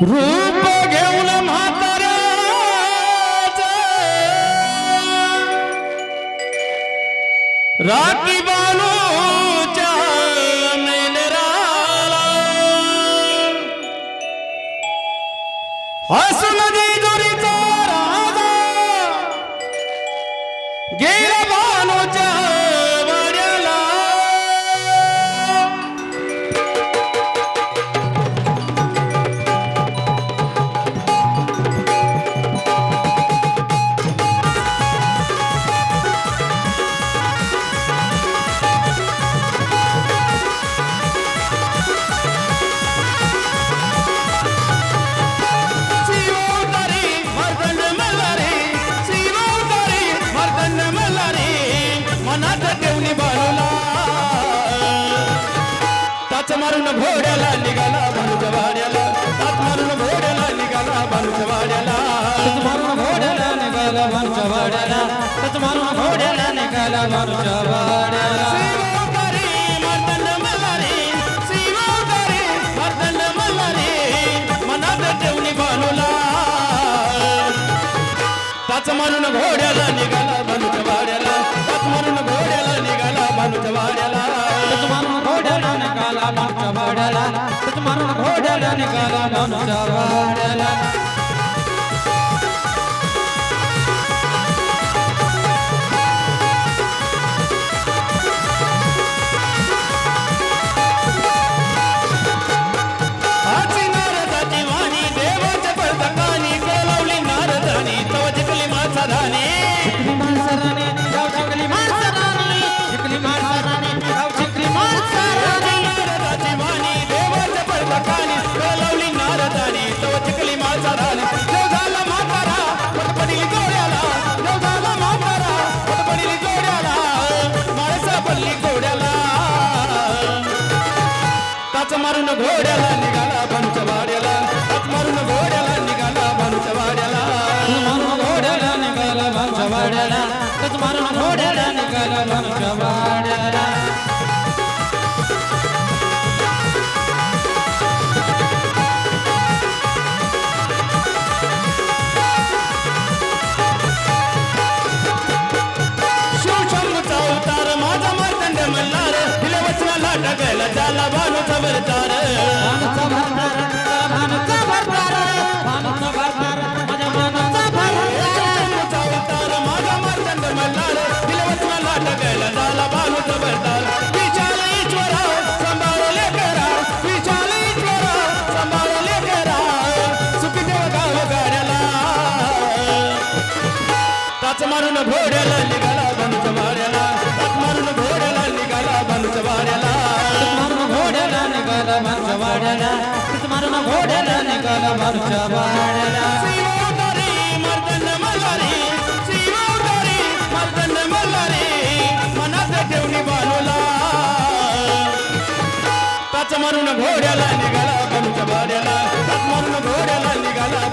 रूप घेऊन म्हातारा राखी बालूच्या मेलराला हसून जेजुरीचा राजा. गेला हात मारून घोड्याला निघाला भानुजवाड्याला हात मारून घोड्याला निघाला भानुजवाड्याला हात मारून घोड्याला निघाला भानुजवाड्याला हात मारून घोड्याला निघाला मारूच्या म्हणून घोड्याला घोड्याला निघाला घोड्याला निघाला भानुच्या वाड्याला. मारून घोड्याला निघाला भानुच्या मारून घोड्याला निघाला मारूच्या वाड्याला. मारून घोड्याला निघाला मारूच्या वचनाला टाकायला त्याला भानुचा भरतार। भानुचा मर्दन मर्दन वाड्याला मर्दन मल्हारी श्रीमावतारी मर्दन मल्हारी मनात ठेवणी बालूला पाच मारून घोड्याला निघाला बनूच्या वाड्याला पाच घोड्याला निघाला